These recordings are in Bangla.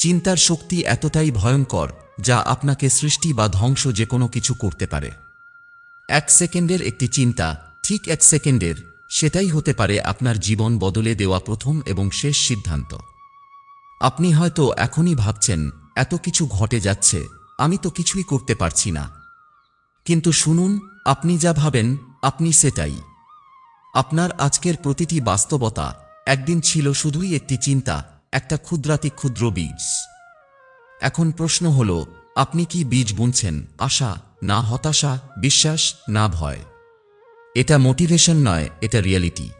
চিন্তার শক্তি এতটাই ভয়ঙ্কর, যা আপনাকে সৃষ্টি বা ধ্বংস যে কোনো কিছু করতে পারে। এক সেকেন্ডের একটি চিন্তা, ঠিক এক সেকেন্ডের, সেটাই হতে পারে আপনার জীবন বদলে দেওয়া প্রথম এবং শেষ সিদ্ধান্ত। আপনি হয়তো এখনই ভাবছেন, এত কিছু ঘটে যাচ্ছে, আমি তো কিছুই করতে পারছি না। কিন্তু শুনুন, আপনি যা ভাবেন, আপনি সেটাই। আপনার আজকের প্রতিটি বাস্তবতা একদিন ছিল শুধুই একটি চিন্তা একটা ক্ষুদ্রাতি ক্ষুদ্র বীজ। এখন প্রশ্ন হল, আপনি কি বীজ বুনছেন, আশা, না হতাশা, বিশ্বাস, না ভয়? এটা মোটিভেশন নয়, এটা রিয়েলিটি।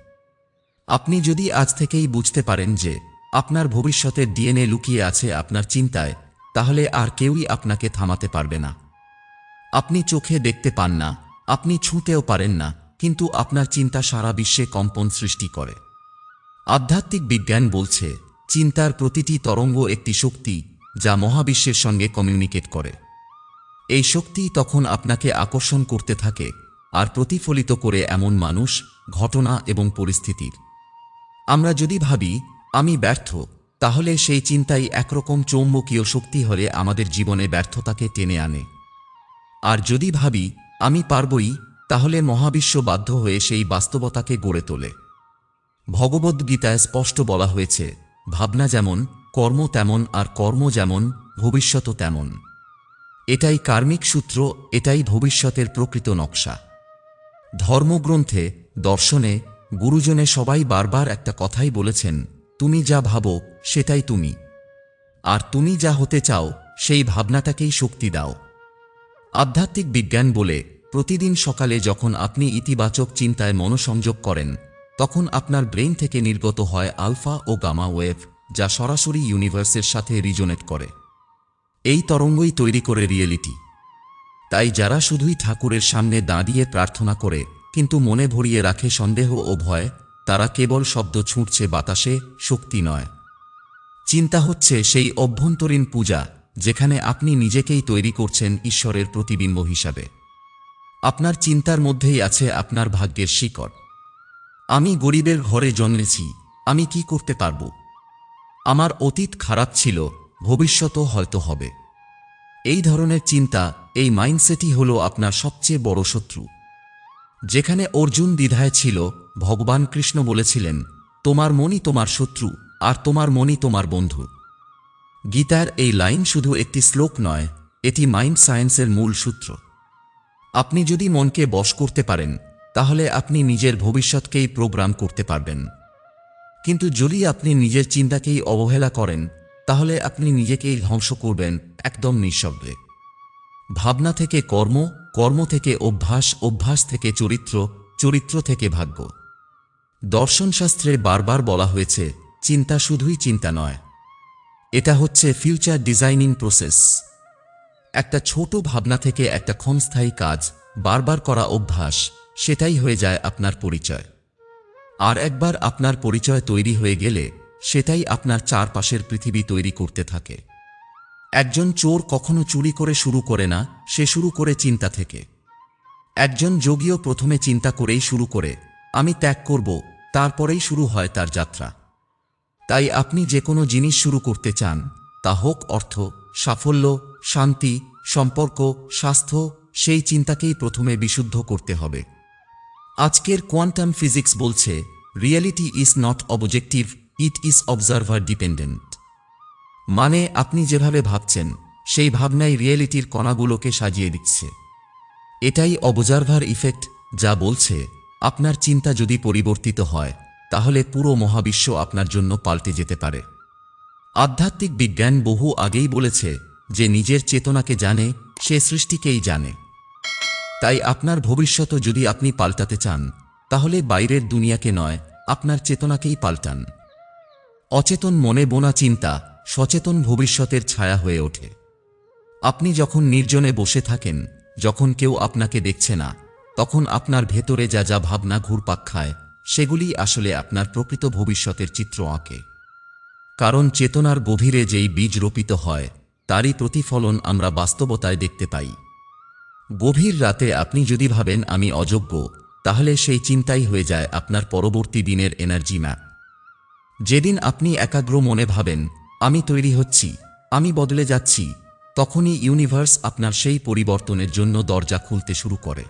আপনি যদি আজ থেকেই বুঝতে পারেন যে, আপনার ভবিষ্যতের ডিএনএ লুকিয়ে আছে আপনার চিন্তায়, তাহলে আর কেউই আপনাকে থামাতে পারবে না। আপনি চোখে দেখতে পান না, আপনি ছুঁতেও পারেন না, কিন্তু আপনার চিন্তা সারা বিশ্বে কম্পন সৃষ্টি করে। আধ্যাত্মিক বিজ্ঞান বলছে চিন্তার প্রতিটি তরঙ্গ একটি শক্তি, যা মহাবিশ্বের সঙ্গে কমিউনিকেট করে। এই শক্তি তখন আপনাকে আকর্ষণ করতে থাকে, আর প্রতিফলিত করে এমন মানুষ, ঘটনা এবং পরিস্থিতির। আমরা যদি ভাবি, আমি ব্যর্থ, তাহলে সেই চিন্তাই একরকম চৌম্বকীয় শক্তি হলে আমাদের জীবনে ব্যর্থতাকে টেনে আনে। আর যদি ভাবি, আমি পারবই, তাহলে মহাবিশ্ব বাধ্য হয়ে সেই বাস্তবতাকে গড়ে তোলে। ভগবদ্গীতায় স্পষ্ট বলা হয়েছে ভাবনা যেমন, কর্ম তেমন আর কর্ম যেমন, ভবিষ্যৎ তেমন। এটাই কার্মিক সূত্র, এটাই ভবিষ্যতের প্রকৃত নকশা। ধর্মগ্রন্থে, দর্শনে, গুরুজনে সবাই বারবার একটা কথাই বলেছেন, তুমি যা ভাবো, সেটাই তুমি। আর তুমি যা হতে চাও, সেই ভাবনাটাকেই শক্তি দাও। আধ্যাত্মিক বিজ্ঞান বলে, প্রতিদিন সকালে যখন আপনি ইতিবাচক চিন্তায় মনোসংযোগ করেন তখন আপনার ব্রেন থেকে নির্গত হয় আলফা ও গামা ওয়েভ, যা সরাসরি ইউনিভার্সের সাথে রিজোনেট করে। এই তরঙ্গই তৈরি করে রিয়েলিটি। তাই যারা শুধুই ঠাকুরের সামনে দাঁড়িয়ে প্রার্থনা করে, কিন্তু মনে ভরিয়ে রাখে সন্দেহ ও ভয়, তারা কেবল শব্দ ছুঁড়ছে বাতাসে, শক্তি নয়। চিন্তা হচ্ছে সেই অভ্যন্তরীণ পূজা, যেখানে আপনি নিজেকেই তৈরি করছেন ঈশ্বরের প্রতিবিম্ব হিসাবে। আপনার চিন্তার মধ্যেই আছে আপনার ভাগ্যের শিকড়। আমি গরিবের ঘরে জন্মেছি, আমি কি করতে পারব? আমার অতীত খারাপ ছিল, ভবিষ্যতও হয়তো হবে। এই ধরনের চিন্তা, এই মাইন্ডসেটই হল আপনার সবচেয়ে বড় শত্রু। যেখানে অর্জুন দ্বিধায় ছিল, ভগবান কৃষ্ণ বলেছিলেন, তোমার মনই তোমার শত্রু, আর তোমার মনই তোমার বন্ধু। গীতার এই লাইন শুধু একটি শ্লোক নয়, এটি মাইন্ড সায়েন্সের মূল সূত্র। আপনি যদি মনকে বশ করতে পারেন তাহলে আপনি নিজের ভবিষ্যৎকেই প্রোগ্রাম করতে পারবেন। কিন্তু যদি আপনি নিজের চিন্তাকেই অবহেলা করেন, তাহলে আপনি নিজেকেই ধ্বংস করবেন একদম নিঃশব্দে। ভাবনা থেকে কর্ম কর্ম থেকে অভ্যাস অভ্যাস থেকে চরিত্র চরিত্র থেকে ভাগ্য। দর্শনশাস্ত্রে বারবার বলা হয়েছে, চিন্তা শুধুই চিন্তা নয়। এটা হচ্ছে ফিউচার ডিজাইনিং প্রসেস একটা ছোট ভাবনা থেকে একটা ক্ষণস্থায়ী কাজ বারবার করা অভ্যাস সেটাই হয়ে যায় আপনার পরিচয়। আর একবার আপনার পরিচয় তৈরি হয়ে গেলে সেটাই আপনার চারপাশের পৃথিবী তৈরি করতে থাকে। একজন চোর কখনো চুরি করে শুরু করে না, সে শুরু করে চিন্তা থেকে। একজন যোগীও প্রথমে চিন্তা করেই শুরু করে, আমি ত্যাগ করব, তারপরেই শুরু হয় তার যাত্রা। তাই আপনি যে কোনো জিনিস শুরু করতে চান, তা হোক অর্থ, সাফল্য, শান্তি, সম্পর্ক, স্বাস্থ্য, সেই চিন্তাকেই প্রথমে বিশুদ্ধ করতে হবে। আজকের কোয়ান্টাম ফিজিক্স বলছে reality is not objective it is observer dependent মানে আপনি যেভাবে ভাবছেন, সেই ভাবনাই রিয়েলিটির কণাগুলোকে সাজিয়ে দিচ্ছে। এটাই অবজারভার ইফেক্ট যা বলছে, আপনার চিন্তা যদি পরিবর্তিত হয়, তাহলে পুরো মহাবিশ্ব আপনার জন্য পাল্টে যেতে পারে। আধ্যাত্মিক বিজ্ঞান বহু আগেই বলেছে যে নিজের চেতনাকে জানে, সে সৃষ্টিকেই জানে। তাই আপনার ভবিষ্যৎ যদি আপনি পাল্টাতে চান, তাহলে বাইরের দুনিয়াকে নয়, আপনার চেতনাকেই পাল্টান। অচেতন মনে বোনা চিন্তা, সচেতন ভবিষ্যতের ছায়া হয়ে ওঠে। আপনি যখন নির্জনে বসে থাকেন, যখন কেউ আপনাকে দেখছে না, তখন আপনার ভেতরে যা যা ভাবনা ঘুরপাক খায়, সেগুলি আসলে আপনার প্রকৃত ভবিষ্যতের চিত্র আঁকে। কারণ চেতনার গভীরে যেই বীজ রোপিত হয়, তারই প্রতিফলন আমরা বাস্তবতায় দেখতে পাই। গভীর রাতে আপনি যদি ভাবেন আমি অযোগ্য, তাহলে সেই চিন্তাই হয়ে যায় আপনার পরবর্তী দিনের এনার্জি ম্যাপ যেদিন আপনি একাগ্র মনে ভাবেন, আমি তৈরি হচ্ছি, আমি বদলে যাচ্ছি, তখনই ইউনিভার্স আপনার সেই পরিবর্তনের জন্য দরজা খুলতে শুরু করে।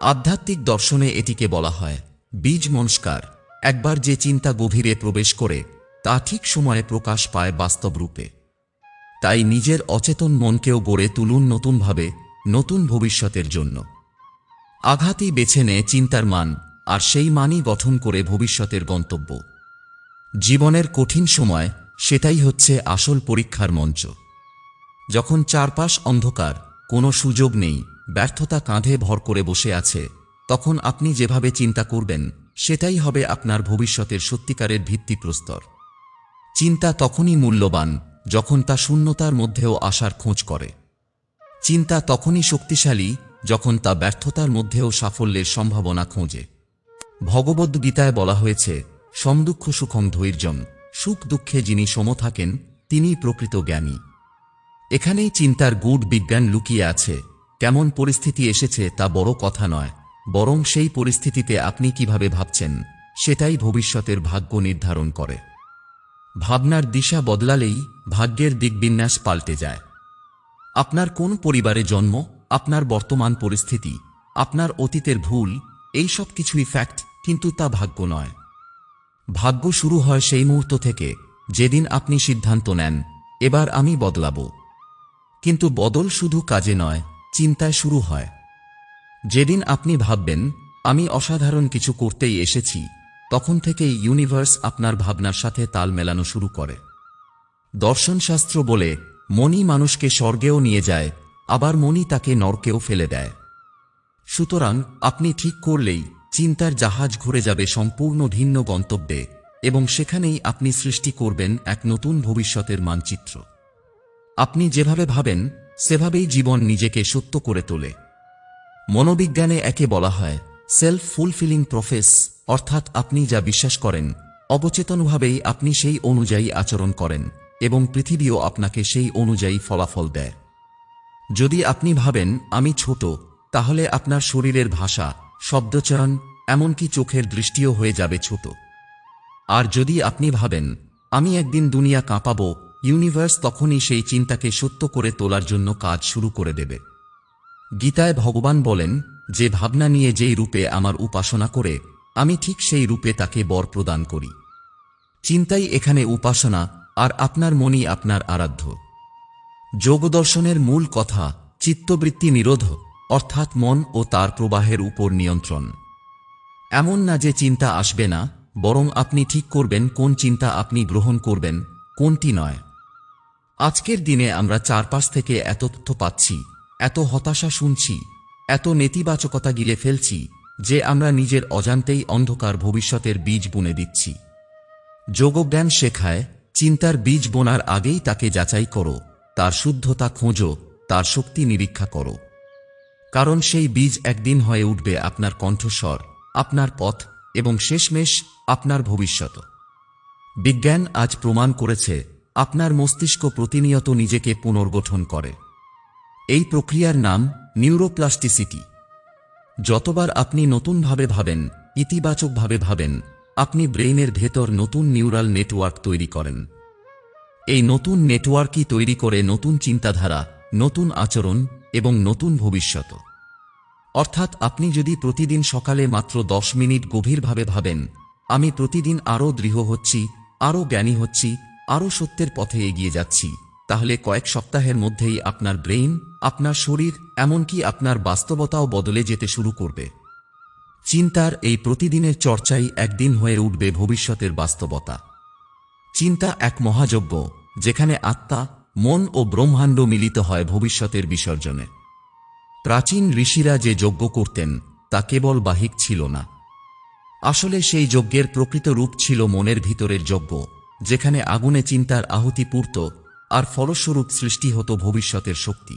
আধ্যাত্মিক দর্শনে এটিকে বলা হয় বীজ মনস্কার। একবার যে চিন্তা গভীরে প্রবেশ করে, তা ঠিক সময়ে প্রকাশ পায় বাস্তব রূপে। তাই নিজের অচেতন মনকেও গড়ে তুলুন নতুনভাবে নতুন ভবিষ্যতের জন্য। আঘাতই বেছে নেয় চিন্তার মান, আর সেই মানই গঠন করে ভবিষ্যতের গন্তব্য। জীবনের কঠিন সময়, সেটাই হচ্ছে আসল পরীক্ষার মঞ্চ। যখন চারপাশ অন্ধকার, কোনো সুযোগ নেই, ব্যর্থতা কাঁধে ভর করে বসে আছে, তখন আপনি যেভাবে চিন্তা করবেন, সেটাই হবে আপনার ভবিষ্যতের সত্যিকারের ভিত্তিপ্রস্তর। চিন্তা তখনই মূল্যবান, যখন তা শূন্যতার মধ্যেও আসার খোঁজ করে। চিন্তা তখনই শক্তিশালী যখন তা ব্যর্থতার মধ্যেও সাফল্যের সম্ভাবনা খোঁজে। ভগবদ্গীতায় বলা হয়েছে সমদুঃখ সুখম ধৈর্যম, সুখ দুঃখে যিনি সম থাকেন, তিনিই প্রকৃত জ্ঞানী। এখানেই চিন্তার গুড বিজ্ঞান লুকিয়ে আছে, কেমন পরিস্থিতি এসেছে তা বড় কথা নয়, বরং সেই পরিস্থিতিতে আপনি কীভাবে ভাবছেন, সেটাই ভবিষ্যতের ভাগ্য নির্ধারণ করে। ভাবনার দিশা বদলালেই ভাগ্যের দিকবিন্যাস পাল্টে যায়। আপনার কোন পরিবারে জন্ম, আপনার বর্তমান পরিস্থিতি, আপনার অতীতের ভুল, এই সব কিছুই ফ্যাক্ট কিন্তু তা ভাগ্য নয়। ভাগ্য শুরু হয় সেই মুহূর্ত থেকে, যেদিন আপনি সিদ্ধান্ত নেন, এবার আমি বদলাব। কিন্তু বদল শুধু কাজে নয়, চিন্তায় শুরু হয়। যেদিন আপনি ভাববেন, আমি অসাধারণ কিছু করতেই এসেছি, তখন থেকেই ইউনিভার্স আপনার ভাবনার সাথে তাল মেলানো শুরু করে। দর্শনশাস্ত্র বলে মনই মানুষকে স্বর্গেও নিয়ে যায়, আবার মনই তাকে নরকেও ফেলে দেয়। সুতরাং আপনি ঠিক করলেই চিন্তার জাহাজ ঘুরে যাবে সম্পূর্ণ ভিন্ন গন্তব্যে, এবং সেখানেই আপনি সৃষ্টি করবেন এক নতুন ভবিষ্যতের মানচিত্র। আপনি যেভাবে ভাবেন, সেভাবেই জীবন নিজেকে সত্য করে তোলে। মনোবিজ্ঞানে একে বলা হয় সেলফ ফুলফিলিং প্রফেস অর্থাৎ আপনি যা বিশ্বাস করেন, অবচেতনভাবেই আপনি সেই অনুযায়ী আচরণ করেন। এবং পৃথিবীও আপনাকে সেই অনুযায়ী ফলাফল দেয়। যদি আপনি ভাবেন, আমি ছোট, তাহলে আপনার শরীরের ভাষা, শব্দচয়ন, এমনকি চোখের দৃষ্টিও হয়ে যাবে ছোট। আর যদি আপনি ভাবেন, আমি একদিন দুনিয়া কাঁপাবো, ইউনিভার্স তখনই সেই চিন্তাকে সত্য করে তোলার জন্য কাজ শুরু করে দেবে। গীতায় ভগবান বলেন, যে ভাবনা নিয়ে যেই রূপে আমার উপাসনা করে, আমি ঠিক সেই রূপে তাকে বর প্রদান করি। চিন্তাই এখানে উপাসনা আর আপনার মনই আপনার আরাধ্য। যোগদর্শনের মূল কথা চিত্তবৃত্তি নিরোধ অর্থাৎ মন ও তার প্রবাহের উপর নিয়ন্ত্রণ। এমন না যে চিন্তা আসবে না, বরং আপনি ঠিক করবেন কোন চিন্তা আপনি গ্রহণ করবেন, কোনটি নয়। আজকের দিনে আমরা চারপাশ থেকে এত তথ্য পাচ্ছি, এত হতাশা শুনছি, এত নেতিবাচকতা গিলে ফেলছি, যে আমরা নিজের অজান্তেই অন্ধকার ভবিষ্যতের বীজ বুনে দিচ্ছি। যোগজ্ঞান শেখায় চিন্তার বীজ বোনার আগেই তাকে যাচাই করো, তার শুদ্ধতা খোঁজো, তার শক্তি নিরীক্ষা করো। কারণ সেই বীজ একদিন হয়ে উঠবে আপনার কণ্ঠস্বর, আপনার পথ এবং শেষমেশ আপনার ভবিষ্যৎ। বিজ্ঞান আজ প্রমাণ করেছে, আপনার মস্তিষ্ক প্রতিনিয়ত নিজেকে পুনর্গঠন করে। এই প্রক্রিয়ার নাম নিউরোপ্লাস্টিসিটি। যতবার আপনি নতুনভাবে ভাবেন, ইতিবাচকভাবে ভাবেন, আপনি ব্রেইনের ভেতর নতুন নিউরাল নেটওয়ার্ক তৈরি করেন। এই নতুন নেটওয়ার্কই তৈরি করে নতুন চিন্তাধারা, নতুন আচরণ এবং নতুন ভবিষ্যৎ। অর্থাৎ আপনি যদি প্রতিদিন সকালে মাত্র দশ মিনিট গভীরভাবে ভাবেন, আমি প্রতিদিন আরও দৃঢ় হচ্ছি, আরও জ্ঞানী হচ্ছি, আরও সত্যের পথে এগিয়ে যাচ্ছি, তাহলে কয়েক সপ্তাহের মধ্যেই আপনার ব্রেইন, আপনার শরীর, এমনকি আপনার বাস্তবতাও বদলে যেতে শুরু করবে। চিন্তার এই প্রতিদিনের চর্চাই একদিন হয়ে উঠবে ভবিষ্যতের বাস্তবতা। চিন্তা এক মহাযজ্ঞ যেখানে আত্মা, মন ও ব্রহ্মাণ্ড মিলিত হয় ভবিষ্যতের বিসর্জনে। প্রাচীন ঋষিরা যে যজ্ঞ করতেন, তা কেবল বাহিক ছিল না। আসলে সেই যজ্ঞের প্রকৃত রূপ ছিল মনের ভিতরের যজ্ঞ, যেখানে আগুনে চিন্তার আহুতি পূর্ত আর ফলস্বরূপ সৃষ্টি হতো ভবিষ্যতের শক্তি।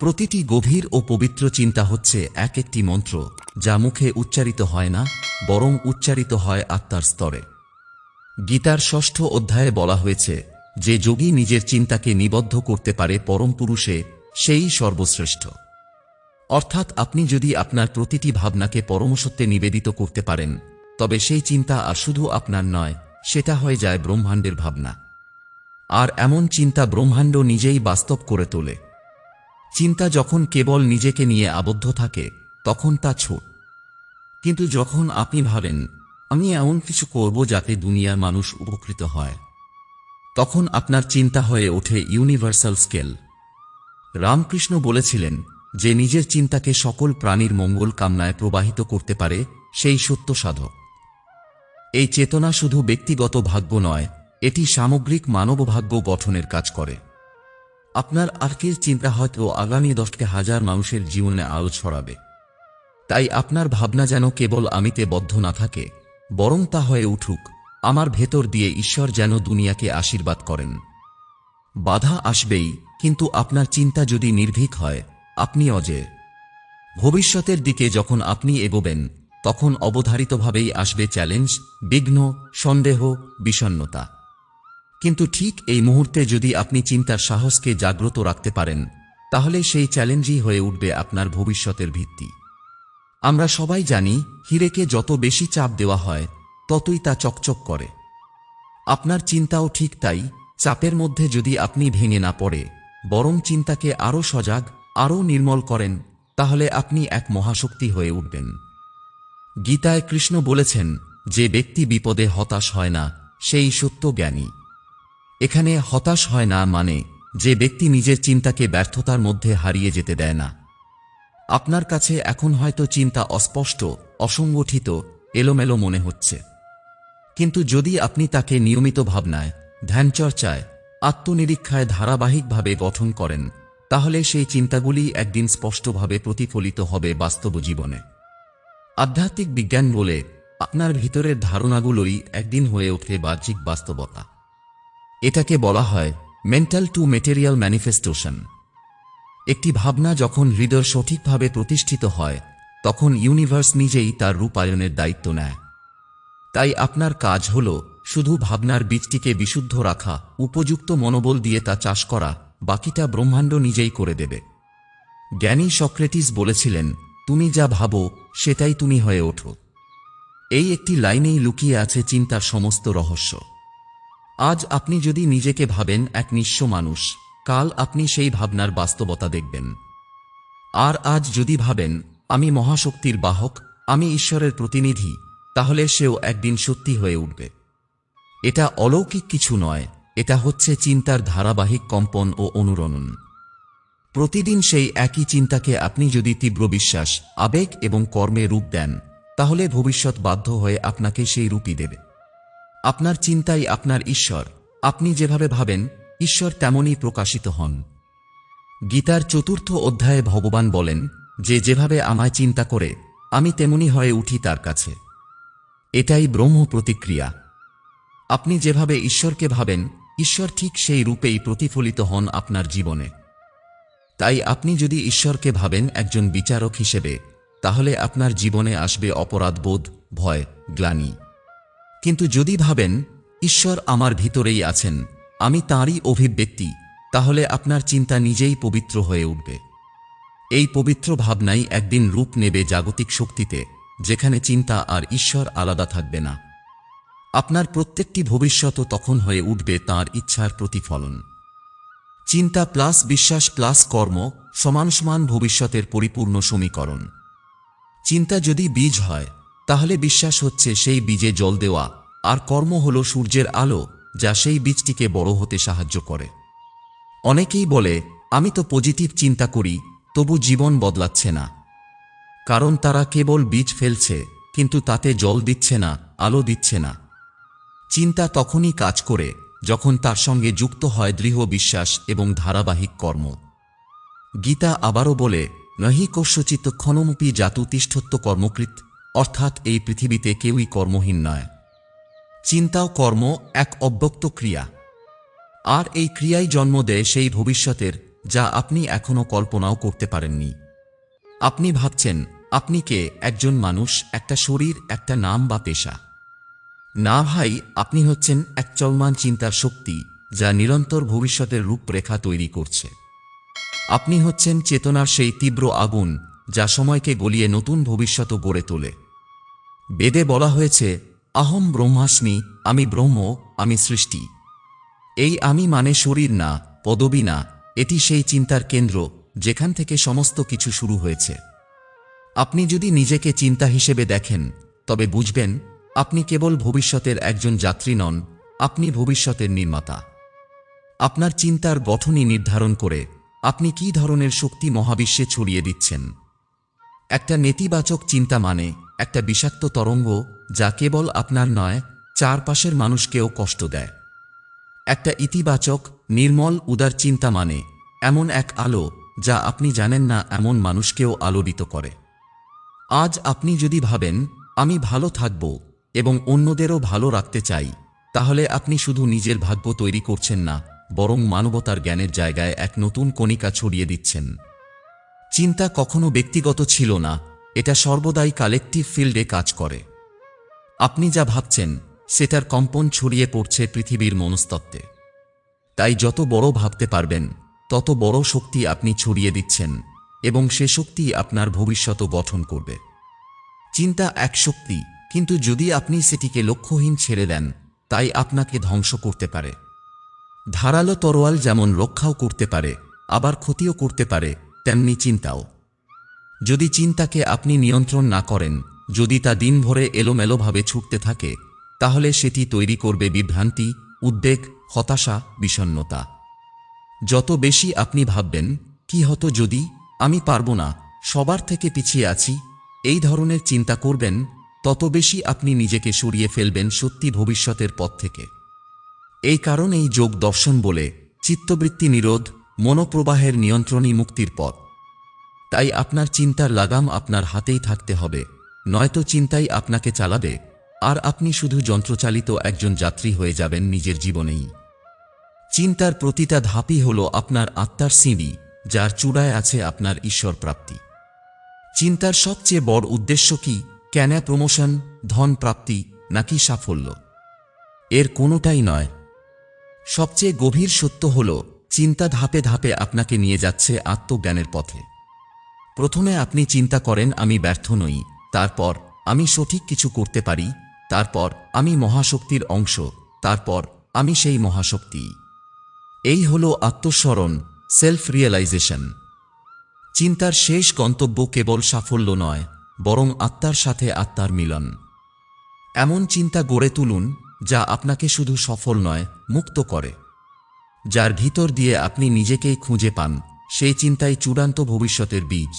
প্রতিটি গভীর ও পবিত্র চিন্তা হচ্ছে এক একটি মন্ত্র, যা মুখে উচ্চারিত হয় না, বরং উচ্চারিত হয় আত্মার স্তরে। গীতার ষষ্ঠ অধ্যায়ে বলা হয়েছে যে যোগী নিজের চিন্তাকে নিবদ্ধ করতে পারে পরম পুরুষে, সেই সর্বশ্রেষ্ঠ। অর্থাৎ আপনি যদি আপনার প্রতিটি ভাবনাকে পরমসত্বে নিবেদিত করতে পারেন, তবে সেই চিন্তা আর শুধু আপনার নয়, সেটা হয়ে যায় ব্রহ্মাণ্ডের ভাবনা। আর এমন চিন্তা ব্রহ্মাণ্ড নিজেই বাস্তব করে তোলে। চিন্তা যখন কেবল নিজেকে নিয়ে আবদ্ধ থাকে, তখন তা ছোট। কিন্তু যখন আপনি ভাবেন, আমি এমন কিছু করব যাতে দুনিয়ার মানুষ উপকৃত হয়। তখন আপনার চিন্তা হয়ে ওঠে ইউনিভার্সাল স্কেল। রামকৃষ্ণ বলেছিলেন যে নিজের চিন্তাকে সকল প্রাণীর মঙ্গল কামনায় প্রবাহিত করতে পারে সেই সত্য সাধক। এই চেতনা শুধু ব্যক্তিগত ভাগ্য নয়, এটি সামগ্রিক মানবভাগ্য গঠনের কাজ করে। আপনার আজকের চিন্তা হয়তো আগামী দশকে হাজার মানুষের জীবনে আলো ছড়াবে। তাই আপনার ভাবনা যেন কেবল আমিতে বদ্ধ না থাকে, বরং তা হয়ে উঠুক। আমার ভেতর দিয়ে ঈশ্বর যেন দুনিয়াকে আশীর্বাদ করেন। বাধা আসবেই, কিন্তু আপনার চিন্তা যদি নির্ভীক হয় আপনি অজে ভবিষ্যতের দিকে যখন আপনি এগোবেন, তখন অবধারিতভাবেই আসবে চ্যালেঞ্জ, বিঘ্ন, সন্দেহ বিষণ্নতা কিন্তু ঠিক এই মুহূর্তে যদি আপনি চিন্তার সাহসকে জাগ্রত রাখতে পারেন, তাহলে সেই চ্যালেঞ্জই হয়ে উঠবে আপনার ভবিষ্যতের ভিত্তি। আমরা সবাই জানি, হিরেকে যত বেশি চাপ দেওয়া হয় ততই তা চকচক করে। আপনার চিন্তাও ঠিক তাই, চাপের মধ্যে যদি আপনি ভেঙে না পড়ে, বরং চিন্তাকে আরও সজাগ, আরও নির্মল করেন, তাহলে আপনি এক মহাশক্তি হয়ে উঠবেন। গীতায় কৃষ্ণ বলেছেন, যে ব্যক্তি বিপদে হতাশ হয় না, সেই সত্য জ্ঞানী। এখানে হতাশ হয় না মানে যে ব্যক্তি নিজের চিন্তাকে ব্যর্থতার মধ্যে হারিয়ে যেতে দেয় না। আপনার কাছে এখন হয়তো চিন্তা অস্পষ্ট, অসংগঠিত, এলোমেলো মনে হচ্ছে। কিন্তু যদি আপনি তাকে নিয়মিত ভাবনায়, ধ্যানচর্চায়, আত্মনিরীক্ষায় ধারাবাহিকভাবে গঠন করেন, তাহলে সেই চিন্তাগুলি একদিন স্পষ্টভাবে প্রতিফলিত হবে বাস্তব জীবনে। আধ্যাত্মিক বিজ্ঞান বলে আপনার ভিতরের ধারণাগুলোই একদিন হয়ে ওঠে বাহ্যিক বাস্তবতা। এটাকে বলা হয় মেন্টাল টু মেটেরিয়াল ম্যানিফেস্টেশন একটি ভাবনা যখন হৃদয় সঠিকভাবে প্রতিষ্ঠিত হয়, তখন ইউনিভার্স নিজেই তার রূপায়নের দায়িত্ব নেয়। তাই আপনার কাজ হল শুধু ভাবনার বীজটিকে বিশুদ্ধ রাখা, উপযুক্ত মনোবল দিয়ে তা চাষ করা, বাকিটা ব্রহ্মাণ্ড নিজেই করে দেবে। জ্ঞানী সক্রেটিস বলেছিলেন, তুমি যা ভাবো, সেটাই তুমি হয়ে ওঠো। এই একটি লাইনেই লুকিয়ে আছে চিন্তার সমস্ত রহস্য। আজ আপনি যদি নিজেকে ভাবেন এক নিঃস্ব মানুষ, কাল আপনি সেই ভাবনার বাস্তবতা দেখবেন। আর আজ যদি ভাবেন, আমি মহাশক্তির বাহক, আমি ঈশ্বরের প্রতিনিধি তাহলে সেও একদিন সত্যি হয়ে উঠবে। এটা অলৌকিক কিছু নয়, এটা হচ্ছে চিন্তার ধারাবাহিক কম্পন ও অনুরণন। প্রতিদিন সেই একই চিন্তাকে আপনি যদি তীব্র বিশ্বাস, আবেগ এবং কর্মে রূপ দেন, তাহলে ভবিষ্যৎ বাধ্য হয়ে আপনাকে সেই রূপই দেবে। আপনার চিন্তাই আপনার ঈশ্বর। আপনি যেভাবে ভাবেন, ঈশ্বর তেমনই প্রকাশিত হন। গীতার চতুর্থ অধ্যায়ে ভগবান বলেন, যে যেভাবে আমায় চিন্তা করে, আমি তেমনি হয়ে উঠি তার কাছে। এটাই ব্রহ্ম প্রতিক্রিয়া আপনি যেভাবে ঈশ্বরকে ভাবেন, ঈশ্বর ঠিক সেই রূপেই প্রতিফলিত হন আপনার জীবনে। তাই আপনি যদি ঈশ্বরকে ভাবেন একজন বিচারক হিসেবে, তাহলে আপনার জীবনে আসবে অপরাধবোধ ভয়, গ্লানি। কিন্তু যদি ভাবেন, ঈশ্বর আমার ভিতরেই আছেন, আমি তাঁরই অভিব্যক্তি, তাহলে আপনার চিন্তা নিজেই পবিত্র হয়ে উঠবে। এই পবিত্র ভাবনাই একদিন রূপ নেবে জাগতিক শক্তিতে। যেখানে চিন্তা আর ঈশ্বর আলাদা থাকবে না। আপনার প্রত্যেকটি ভবিষ্যৎও তখন হয়ে উঠবে তার ইচ্ছার প্রতিফলন। চিন্তা প্লাস বিশ্বাস প্লাস কর্ম সমান সমান ভবিষ্যতের পরিপূর্ণ সমীকরণ। চিন্তা যদি বীজ হয়, তাহলে বিশ্বাস হচ্ছে সেই বীজে জল দেওয়া আর কর্ম হল সূর্যের আলো, যা সেই বীজটিকে বড় হতে সাহায্য করে। অনেকেই বলে, আমি তো পজিটিভ চিন্তা করি, তবু জীবন বদলাচ্ছে না। কারণ তারা কেবল বীজ ফেলছে, কিন্তু তাতে জল দিচ্ছে না, আলো দিচ্ছে না। চিন্তা তখনই কাজ করে, যখন তার সঙ্গে যুক্ত হয় দৃঢ় বিশ্বাস এবং ধারাবাহিক কর্ম। গীতা আবারও বলে, নহি কস্যচিত ক্ষণমুপি জাতু তিষ্ঠত্ব কর্মকৃত অর্থাৎ এই পৃথিবীতে কেউই কর্মহীন নয়। চিন্তাও কর্ম এক অব্যক্ত ক্রিয়া। আর এই ক্রিয়াই জন্ম দেয় সেই ভবিষ্যতের, যা আপনি এখনও কল্পনাও করতে পারেননি। আপনি ভাবছেন আপনি কে? একজন মানুষ, একটা শরীর, একটা নাম বা পেশা। না ভাই, আপনি হচ্ছেন এক চলমান চিন্তার শক্তি, যা নিরন্তর ভবিষ্যতের রূপরেখা তৈরি করছে। আপনি হচ্ছেন চেতনার সেই তীব্র আগুন, যা সময়কে গলিয়ে নতুন ভবিষ্যৎ গড়ে তোলে। বেদে বলা হয়েছে, আহম ব্রহ্মাস্মি, আমি ব্রহ্ম, আমি সৃষ্টি। এই আমি মানে শরীর না, পদবী না, এটি সেই চিন্তার কেন্দ্র, যেখান থেকে সমস্ত কিছু শুরু হয়েছে। আপনি যদি নিজেকে চিন্তা হিসেবে দেখেন, তবে বুঝবেন, আপনি কেবল ভবিষ্যতের একজন যাত্রী নন, আপনি ভবিষ্যতের নির্মাতা। আপনার চিন্তার গঠনই নির্ধারণ করে আপনি কী ধরনের শক্তি মহাবিশ্বে ছড়িয়ে দিচ্ছেন। একটা নেতিবাচক চিন্তা মানে একটা বিষাক্ত তরঙ্গ যা কেবল আপনার নয়, চারপাশের মানুষকেও কষ্ট দেয়। একটা ইতিবাচক, নির্মল, উদার চিন্তা মানে এমন এক আলো যা আপনি জানেন না এমন মানুষকেও আলোড়িত করে। আজ আপনি যদি ভাবেন, আমি ভালো থাকব এবং অন্যদেরও ভালো রাখতে চাই, তাহলে আপনি শুধু নিজের ভাগ্য তৈরি করছেন না, বরং মানবতার জ্ঞানের জায়গায় এক নতুন কণিকা ছড়িয়ে দিচ্ছেন। চিন্তা কখনো ব্যক্তিগত ছিল না, এটা সর্বদাই কালেকটিভ ফিল্ডে কাজ করে। আপনি যা ভাবছেন, সেটার কম্পন ছড়িয়ে পড়ছে পৃথিবীর মনস্তত্ত্বে। তাই যত বড় ভাবতে পারবেন, তত বড় শক্তি আপনি ছড়িয়ে দিচ্ছেন। এবং সে শক্তি আপনার ভবিষ্যৎ গঠন করবে। চিন্তা এক শক্তি, কিন্তু যদি আপনি সেটিকে লক্ষ্যহীন ছেড়ে দেন, তাই আপনাকে ধ্বংস করতে পারে। ধারালো তরোয়াল যেমন রক্ষাও করতে পারে, আবার ক্ষতিও করতে পারে, তেমনি চিন্তাও। যদি চিন্তাকে আপনি নিয়ন্ত্রণ না করেন, যদি তা দিনভরে এলোমেলোভাবে ছুটতে থাকে, তাহলে সেটি তৈরি করবে বিভ্রান্তি, উদ্বেগ, হতাশা বিষণ্নতা যত বেশি আপনি ভাববেন, কি হতো যদি আমি পারব না, সবার থেকে পিছিয়ে আছি, এই ধরনের চিন্তা করবেন, তত বেশি আপনি নিজেকে সরিয়ে ফেলবেন সত্যি ভবিষ্যতের পথ থেকে। এই কারণেই যোগ দর্শন বলে চিত্তবৃত্তি নিরোধ, মনোপ্রবাহের নিয়ন্ত্রণই মুক্তির পথ। তাই আপনার চিন্তার লাগাম আপনার হাতেই থাকতে হবে, নয়তো চিন্তাই আপনাকে চালাবে, আর আপনি শুধু যন্ত্রচালিত একজন যাত্রী হয়ে যাবেন নিজের জীবনেই। চিন্তার প্রতিটা ধাপই হল আপনার আত্মার সিঁড়ি যার চূড়ায় আছে আপনার ঈশ্বর প্রাপ্তি। চিন্তার সবচেয়ে বড় উদ্দেশ্য কি কেন প্রমোশন, ধন প্রাপ্তি নাকি সাফল্য? এর কোনোটাই নয়। সবচেয়ে গভীর সত্য হল, চিন্তা ধাপে ধাপে আপনাকে নিয়ে যাচ্ছে আত্মজ্ঞানের পথে। প্রথমে আপনি চিন্তা করেন, আমি ব্যর্থ নই। তারপর আমি সঠিক কিছু করতে পারি। তারপর আমি মহাশক্তির অংশ। তারপর আমি সেই মহাশক্তি। এই হল আত্মস্মরণ সেলফ রিয়েলাইজেশন চিন্তার শেষ গন্তব্য কেবল সাফল্য নয়, বরং আত্মার সাথে আত্মার মিলন। এমন চিন্তা গড়ে তুলুন, যা আপনাকে শুধু সফল নয়, মুক্ত করে। যার ভিতর দিয়ে আপনি নিজেকেই খুঁজে পান, সেই চিন্তাই চূড়ান্ত ভবিষ্যতের বীজ।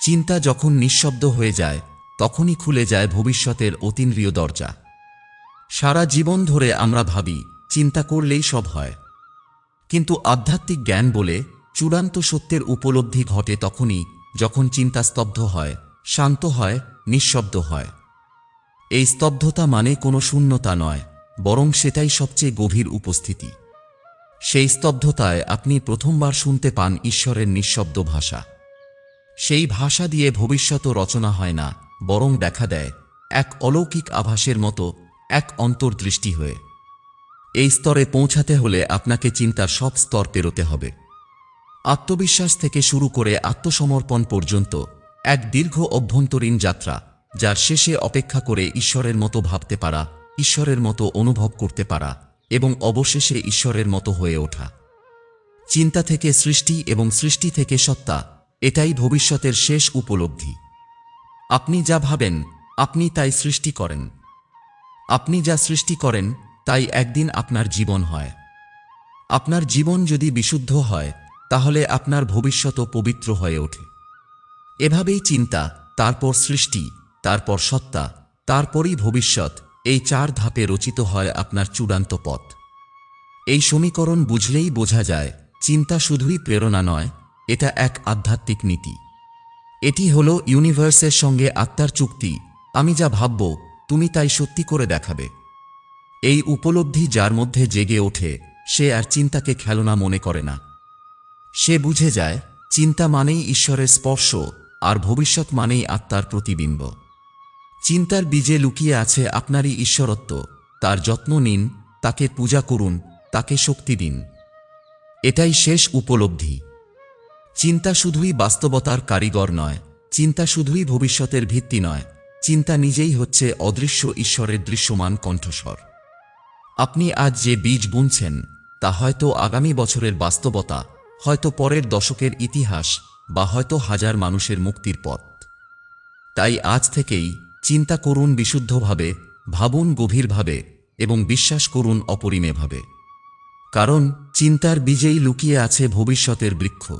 চিন্তা যখন নিঃশব্দ হয়ে যায়, তখনই খুলে যায় ভবিষ্যতের অতীন্দ্রিয় দরজা। সারা জীবন ধরে আমরা ভাবি, চিন্তা করলেই সব হয়। কিন্তু আধ্যাত্মিক জ্ঞান বলে চূড়ান্ত সত্যের উপলব্ধি ঘটে তখনই যখন চিন্তা স্তব্ধ হয়, শান্ত হয়, নিঃশব্দ হয়। এই স্তব্ধতা মানে কোনো শূন্যতা নয়, বরং সেটাই সবচেয়ে গভীর উপস্থিতি। সেই স্তব্ধতায় আপনি প্রথমবার শুনতে পান ঈশ্বরের নিঃশব্দ ভাষা। সেই ভাষা দিয়ে ভবিষ্যৎ রচনা হয় না, বরং দেখা দেয় এক অলৌকিক আভাসের মতো এক অন্তর্দৃষ্টি হয়ে। এই স্তরে পৌঁছাতে হলে আপনাকে চিন্তার সব স্তর পেরোতে হবে। আত্মবিশ্বাস থেকে শুরু করে আত্মসমর্পণ পর্যন্ত এক দীর্ঘ অভ্যন্তরীণ যাত্রা, যার শেষে অপেক্ষা করে ঈশ্বরের মতো ভাবতে পারা, ঈশ্বরের মতো অনুভব করতে পারা এবং অবশেষে ঈশ্বরের মতো হয়ে ওঠা। চিন্তা থেকে সৃষ্টি এবং সৃষ্টি থেকে সত্তা, এটাই ভবিষ্যতের শেষ উপলব্ধি। আপনি যা ভাবেন, আপনি তাই সৃষ্টি করেন। আপনি যা সৃষ্টি করেন তাই একদিন আপনার জীবন হয়। আপনার জীবন যদি বিশুদ্ধ হয়, তাহলে আপনার ভবিষ্যতও পবিত্র হয়ে ওঠে। এভাবেই চিন্তা, তারপর সৃষ্টি, তারপর সত্তা, তারপরই ভবিষ্যৎ, এই চার ধাপে রচিত হয় আপনার চূড়ান্ত পথ। এই সমীকরণ বুঝলেই বোঝা যায়, চিন্তা শুধুই প্রেরণা নয়, এটা এক আধ্যাত্মিক নীতি। এটি হল ইউনিভার্সের সঙ্গে আত্মার চুক্তি। আমি যা ভাবব, তুমি তাই সত্যি করে দেখাবে। এই উপলব্ধি যার মধ্যে জেগে ওঠে, সে আর চিন্তাকে খেলনা মনে করে না। সে বুঝে যায়, চিন্তা মানেই ঈশ্বরের স্পর্শ, আর ভবিষ্যৎ মানেই আত্মার প্রতিবিম্ব। চিন্তার বীজে লুকিয়ে আছে আপনারই ঈশ্বরত্ব, তার যত্ন নিন, তাকে পূজা করুন, তাকে শক্তি দিন। এটাই শেষ উপলব্ধি। চিন্তা শুধুই বাস্তবতার কারিগর নয়, চিন্তা শুধুই ভবিষ্যতের ভিত্তি নয়, চিন্তা নিজেই হচ্ছে অদৃশ্য ঈশ্বরের দৃশ্যমান কণ্ঠস্বর। আপনি আজ যে বীজ বুনছেন, তা হয়তো আগামী বছরের বাস্তবতা, হয়তো পরের দশকের ইতিহাস, বা হয়তো হাজার মানুষের মুক্তির পথ। তাই আজ থেকেই চিন্তা করুন বিশুদ্ধভাবে, ভাবুন গভীরভাবে, এবং বিশ্বাস করুন অপরিমেভাবে। কারণ চিন্তার বীজেই লুকিয়ে আছে ভবিষ্যতের বৃক্ষ।